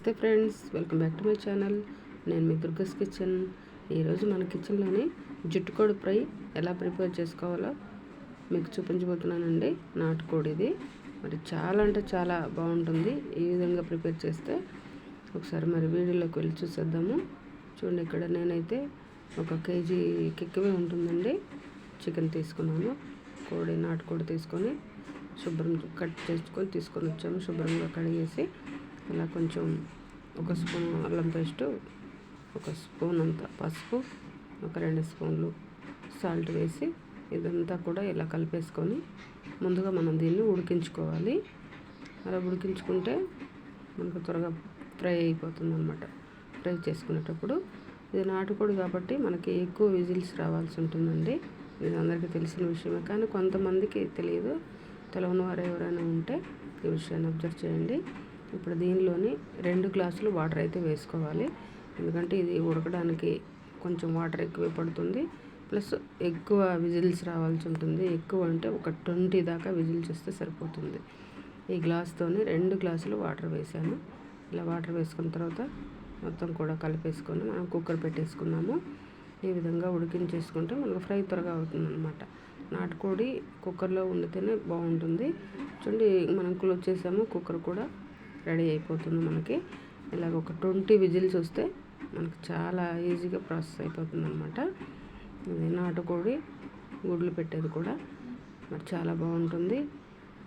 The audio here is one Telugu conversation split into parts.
నమస్తే friends welcome back to my channel. నేను మీ దుర్గస్ కిచెన్. ఈరోజు మన కిచెన్లోని జుట్టుకోడి ఫ్రై ఎలా ప్రిపేర్ చేసుకోవాలో మీకు చూపించబోతున్నానండి. నాటుకోడిది మరి చాలా అంటే చాలా బాగుంటుంది ఈ విధంగా ప్రిపేర్ చేస్తే. ఒకసారి మరి వీడియోలోకి వెళ్ళి చూసేద్దాము. చూడండి ఇక్కడ నేనైతే ఒక కేజీ కిక్కువే ఉంటుందండి. చికెన్ తీసుకున్నాను. కోడి నాటుకోడి తీసుకొని శుభ్రం కట్ చేసుకొని తీసుకొని వచ్చాము. శుభ్రంగా కడిగేసి ఇలా కొంచెం ఒక స్పూన్ అల్లం పేస్టు ఒక స్పూన్ అంత పసుపు ఒక రెండు స్పూన్లు సాల్ట్ వేసి ఇదంతా కూడా ఇలా కలిపేసుకొని ముందుగా మనం దీన్ని ఉడికించుకోవాలి. అలా ఉడికించుకుంటే మనకు త్వరగా ఫ్రై అయిపోతుంది అనమాట ఫ్రై చేసుకునేటప్పుడు ఇది నాటుకోడి కాబట్టి మనకి ఎక్కువ విజిల్స్ రావాల్సి ఉంటుందండి. ఇది అందరికీ తెలిసిన విషయమే కానీ కొంతమందికి తెలియదు. తెలవని వారు ఎవరైనా ఉంటే ఈ విషయాన్ని అబ్జర్వ్ చేయండి. ఇప్పుడు దీనిలోని రెండు గ్లాసులు వాటర్ అయితే వేసుకోవాలి. ఎందుకంటే ఇది ఉడకడానికి కొంచెం వాటర్ ఎక్కువ పడుతుంది. ప్లస్ ఎక్కువ విజిల్స్ రావాల్సి ఉంటుంది. ఎక్కువ అంటే ఒక ట్వంటీ దాకా విజిల్స్ వస్తే సరిపోతుంది. ఈ గ్లాస్తోని రెండు గ్లాసులు వాటర్ వేసాను. ఇలా వాటర్ వేసుకున్న తర్వాత మొత్తం కూడా కలిపేసుకొని మనం కుక్కర్ పెట్టేసుకున్నాము. ఈ విధంగా ఉడికించేసుకుంటే మనకు ఫ్రై త్వరగా అవుతుంది అనమాట నాటుకోడి కుక్కర్లో వండితేనే బాగుంటుంది. చూడండి మనం క్లోజ్ చేసాము కుక్కర్ కూడా. రెడీ అయిపోతుంది మనకి. ఇలాగ ఒక ట్వంటీ విజిల్స్ వస్తే మనకు చాలా ఈజీగా ప్రాసెస్ అయిపోతుంది అనమాట ఇది నాటుకోడి గుడ్లు పెట్టేది కూడా. మరి చాలా బాగుంటుంది.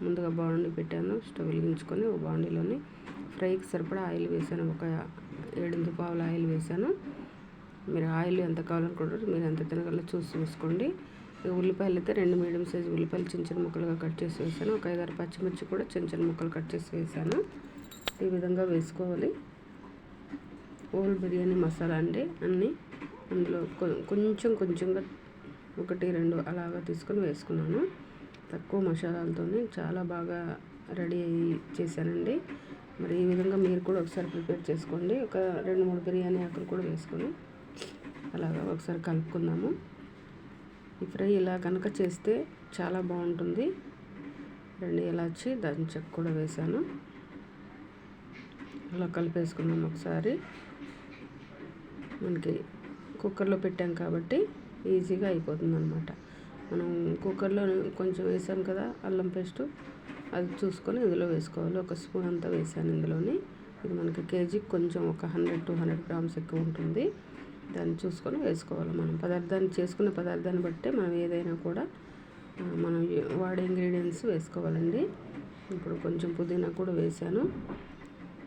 ముందుగా బాగుండి పెట్టాను స్టవ్ వెలిగించుకొని ఒక బాండీలోని ఫ్రైకి సరిపడా ఆయిల్ వేసాను. ఒక ఏడెనిమిది పావుల ఆయిల్ వేసాను. మీరు ఆయిల్ ఎంత కావాలనుకుంటారు మీరు ఎంత తినగలరో చూసి వేసుకోండి. ఉల్లిపాయలు అయితే రెండు మీడియం సైజు ఉల్లిపాయలు చిన్న చిన్న ముక్కలుగా కట్ చేసి వేసాను. ఒక ఐదారు పచ్చిమిర్చి కూడా చిన్న చిన్న ముక్కలు కట్ చేసి వేసాను. ఈ విధంగా వేసుకోవాలి. ఓల్ బిర్యానీ మసాలా అండి అన్నీ అందులో కొంచెం కొంచెంగా ఒకటి రెండు అలాగా తీసుకొని వేసుకున్నాను. తక్కువ మసాలాలతో చాలా బాగా రెడీ అయ్యి చేశానండి. మరి ఈ విధంగా మీరు కూడా ఒకసారి ప్రిపేర్ చేసుకోండి. ఒక రెండు మూడు బిర్యానీ ఆకులు కూడా వేసుకొని అలాగా ఒకసారి కలుపుకుందాము. ఈ ఫ్రై ఇలా కనుక చేస్తే చాలా బాగుంటుంది. రెండు ఇలాచి దాని చెక్ కూడా వేసాను అలా కలిపేసుకున్నాం ఒకసారి. మనకి కుక్కర్లో పెట్టాం కాబట్టి ఈజీగా అయిపోతుంది అనమాట మనం కుక్కర్లో కొంచెం వేసాం కదా అల్లం పేస్ట్ అది చూసుకొని ఇందులో వేసుకోవాలి. ఒక స్పూన్ అంతా వేసాను ఇందులోని. ఇది మనకి కేజీకి కొంచెం ఒక హండ్రెడ్ టూ హండ్రెడ్ గ్రామ్స్ ఎక్కువ ఉంటుంది. దాన్ని చూసుకొని వేసుకోవాలి మనం. పదార్థాన్ని చేసుకునే పదార్థాన్ని బట్టే మనం ఏదైనా కూడా మనం వాడే ఇంగ్రీడియంట్స్ వేసుకోవాలండి. ఇప్పుడు కొంచెం పుదీనా కూడా వేసాను.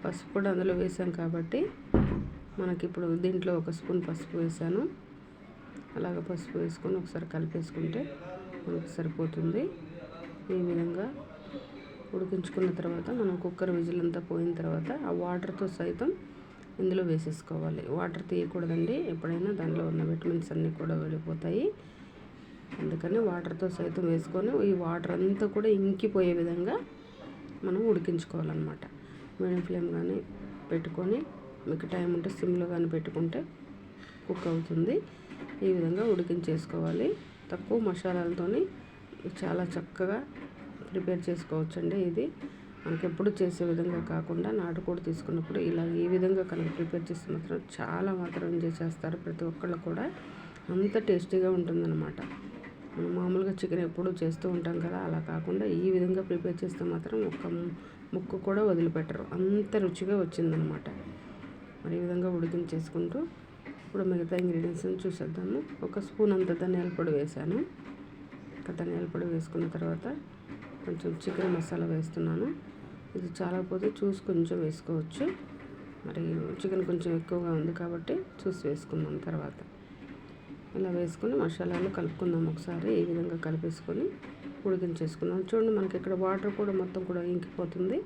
పసుపు కూడా అందులో వేసాం కాబట్టి మనకి ఇప్పుడు దీంట్లో ఒక స్పూన్ పసుపు వేసాను. అలాగ పసుపు వేసుకొని ఒకసారి కలిపేసుకుంటే మనకు సరిపోతుంది. ఈ విధంగా ఉడికించుకున్న తర్వాత మనం కుక్కర్ విజిల్ అంతా పోయిన తర్వాత ఆ వాటర్తో సైతం ఇందులో వేసేసుకోవాలి. వాటర్ తీయకూడదండి. ఎప్పుడైనా దానిలో ఉన్న విటమిన్స్ అన్నీ కూడా వెళ్ళిపోతాయి. అందుకని వాటర్తో సైతం వేసుకొని ఈ వాటర్ అంతా కూడా ఇంకిపోయే విధంగా మనం ఉడికించుకోవాలన్నమాట. మీడియం ఫ్లేమ్ కానీ పెట్టుకొని మీకు టైం ఉంటే సిమ్లో కానీ పెట్టుకుంటే కుక్ అవుతుంది. ఈ విధంగా ఉడికించేసుకోవాలి. తక్కువ మసాలాలతో చాలా చక్కగా ప్రిపేర్ చేసుకోవచ్చండి ఇది. మనకి ఎప్పుడు చేసే విధంగా కాకుండా నాటుకోడి తీసుకున్నప్పుడు ఇలా ఈ విధంగా కనుక ప్రిపేర్ చేస్తే మాత్రం చాలా మాత్రం ఎంజాయ్ చేస్తారు ప్రతి ఒక్కళ్ళు కూడా. అంత టేస్టీగా ఉంటుందన్నమాట. మామూలుగా చికెన్ ఎప్పుడు చేస్తూ ఉంటాం కదా అలా కాకుండా ఈ విధంగా ప్రిపేర్ చేస్తే మాత్రం ఒక్క ముక్క కూడా వదిలిపెట్టరు. అంత రుచిగా వచ్చిందనమాట. మరి ఈ విధంగా ఉడికించేసుకుంటూ ఇప్పుడు మిగతా ఇంగ్రీడియంట్స్ని చూసేద్దాము. ఒక స్పూన్ అంత ధనియాల పొడి వేసాను. ధనియాల పొడి వేసుకున్న తర్వాత కొంచెం చికెన్ మసాలా వేస్తున్నాను. ఇది చాలాపోతే చూసి కొంచెం వేసుకోవచ్చు. మరి చికెన్ కొంచెం ఎక్కువగా ఉంది కాబట్టి చూసి వేసుకుందాం తర్వాత. ఇలా వేసుకొని మసాలాలు కలుపుకుందాం ఒకసారి ఈ విధంగా కలిపేసుకొని ఉడికించేసుకుందాం. చూడండి మనకి ఇక్కడ వాటర్ కూడా మొత్తం కూడా ఇంకిపోతుంది.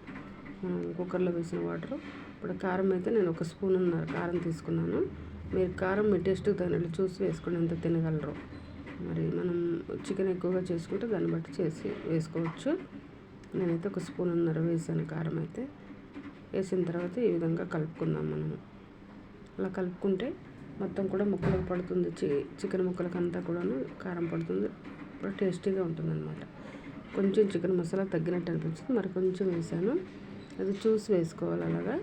మనం కుక్కర్లో వేసిన వాటర్. ఇప్పుడు కారం అయితే నేను ఒక స్పూన్ ఉన్నారు కారం తీసుకున్నాను. మీరు కారం మీ టేస్ట్కి తగినట్లు చూసి వేసుకుని ఎంత తినగలరు. మరి మనం చికెన్ ఎక్కువగా చేసుకుంటే దాన్ని బట్టి చేసి వేసుకోవచ్చు. నేనైతే ఒక స్పూన్ ఉన్నర వేసాను కారం అయితే. వేసిన తర్వాత ఈ విధంగా కలుపుకుందాం మనము. అలా కలుపుకుంటే మొత్తం కూడా ముక్కలకు పడుతుంది. చి చికెన్ ముక్కలకు అంతా కూడాను కారం పడుతుంది. టేస్టీగా ఉంటుంది అనమాట కొంచెం చికెన్ మసాలా తగ్గినట్టు అనిపించింది. మరి కొంచెం వేసాను. అది చూసి వేసుకోవాలి అలాగా.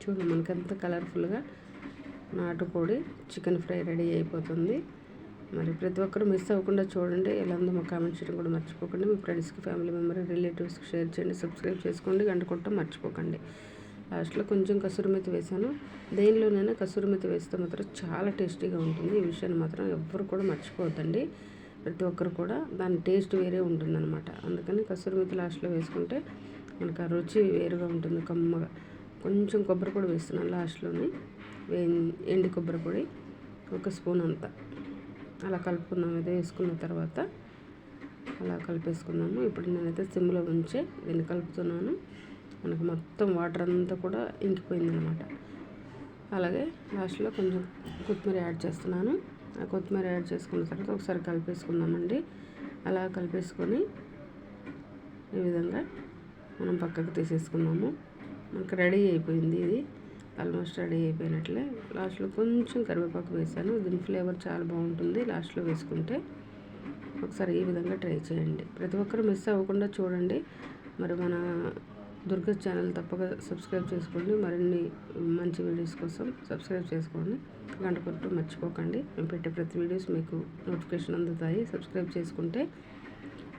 చూడండి మనకి ఎంత కలర్ఫుల్గా నాటుకోడి చికెన్ ఫ్రై రెడీ అయిపోతుంది. మరి ప్రతి ఒక్కరు మిస్ అవ్వకుండా చూడండి. ఎలా ఉందో మా కామెంట్ చేయడం కూడా మర్చిపోకండి. మీ ఫ్రెండ్స్కి ఫ్యామిలీ మెంబర్ రిలేటివ్స్కి షేర్ చేయండి. సబ్స్క్రైబ్ చేసుకోండి. గంట కొట్టడం మర్చిపోకండి. లాస్ట్లో కొంచెం కసూరి వేసాను దేనిలోనైనా కసూరి వేస్తే మాత్రం చాలా టేస్టీగా ఉంటుంది. ఈ విషయాన్ని మాత్రం ఎవ్వరు కూడా మర్చిపోవద్దండి. ప్రతి ఒక్కరు కూడా దాని టేస్ట్ వేరే ఉంటుందన్నమాట. అందుకని కసూరి లాస్ట్లో వేసుకుంటే మనకు ఆ రుచి వేరుగా ఉంటుంది. కమ్మగా. కొంచెం కొబ్బరి పొడి వేస్తున్నాను లాస్ట్లోని. వే ఎండి కొబ్బరి పొడి ఒక స్పూన్ అంతా. అలా కలుపుకున్నాం ఇది వేసుకున్న తర్వాత అలా కలిపేసుకున్నాము ఇప్పుడు నేనైతే సిమ్లో ఉంచి దీన్ని కలుపుతున్నాను. మనకు మొత్తం వాటర్ అంతా కూడా ఇంకిపోయింది అనమాట అలాగే లాస్ట్లో కొంచెం కొత్తిమీర యాడ్ చేస్తున్నాను. ఆ కొత్తిమీర యాడ్ చేసుకున్న తర్వాత ఒకసారి కలిపేసుకుందామండి. అలా కలిపేసుకొని ఈ విధంగా మనం పక్కకు తీసేసుకున్నాము మనకు రెడీ అయిపోయింది ఇది. ఆల్మోస్ట్ రెడీ అయిపోయినట్లే. లాస్ట్లో కొంచెం కరివేపాకు వేసాను. దీని ఫ్లేవర్ చాలా బాగుంటుంది లాస్ట్లో వేసుకుంటే. ఒకసారి ఈ విధంగా ట్రై చేయండి. ప్రతి ఒక్కరు మిస్ అవ్వకుండా చూడండి. మరి మన దుర్గా ఛానల్ తప్పక సబ్స్క్రైబ్ చేసుకోండి. మరిన్ని మంచి వీడియోస్ కోసం సబ్స్క్రైబ్ చేసుకోండి. గంట కొట్టు మర్చిపోకండి. మేము పెట్టే ప్రతి వీడియోస్ మీకు నోటిఫికేషన్ అందుతాయి. సబ్స్క్రైబ్ చేసుకుంటే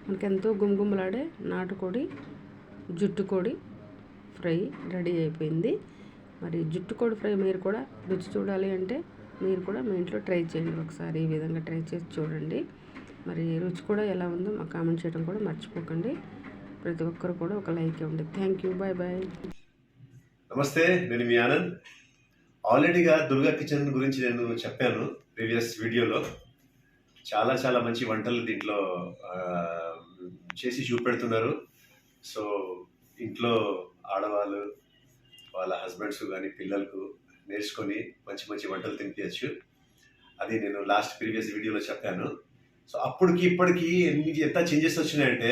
మనకి ఎంతో గుమగుమలాడే నాటుకోడి జుట్టుకోడి ఫ్రై రెడీ అయిపోయింది. మరి జుట్టుకోడి ఫ్రై మీరు కూడా రుచి చూడాలి అంటే మీరు కూడా మీ ఇంట్లో ట్రై చేయండి. ఒకసారి ఈ విధంగా ట్రై చేసి చూడండి. మరి రుచి కూడా ఎలా ఉందో మాకు కామెంట్ చేయడం కూడా మర్చిపోకండి. ప్రతి ఒక్కరు కూడా ఒక లైక్ ఇవ్వండి. థ్యాంక్ యూ బాయ్ బాయ్ నమస్తే నేను మీ ఆనంద్. ఆల్రెడీగా దుర్గా కిచెన్ గురించి నేను చెప్పాను ప్రీవియస్ వీడియోలో. చాలా చాలా మంచి వంటలు దీంట్లో చేసి చూపెడుతున్నారు. సో ఇంట్లో ఆడవాళ్ళు వాళ్ళ హస్బెండ్స్ కానీ పిల్లలకు నేర్చుకొని మంచి మంచి వంటలు తినిపించచ్చు అది నేను లాస్ట్ ప్రీవియస్ వీడియోలో చెప్పాను. సో అప్పటికి ఇప్పటికి ఎన్ని ఎంత చేంజెస్ వచ్చినాయంటే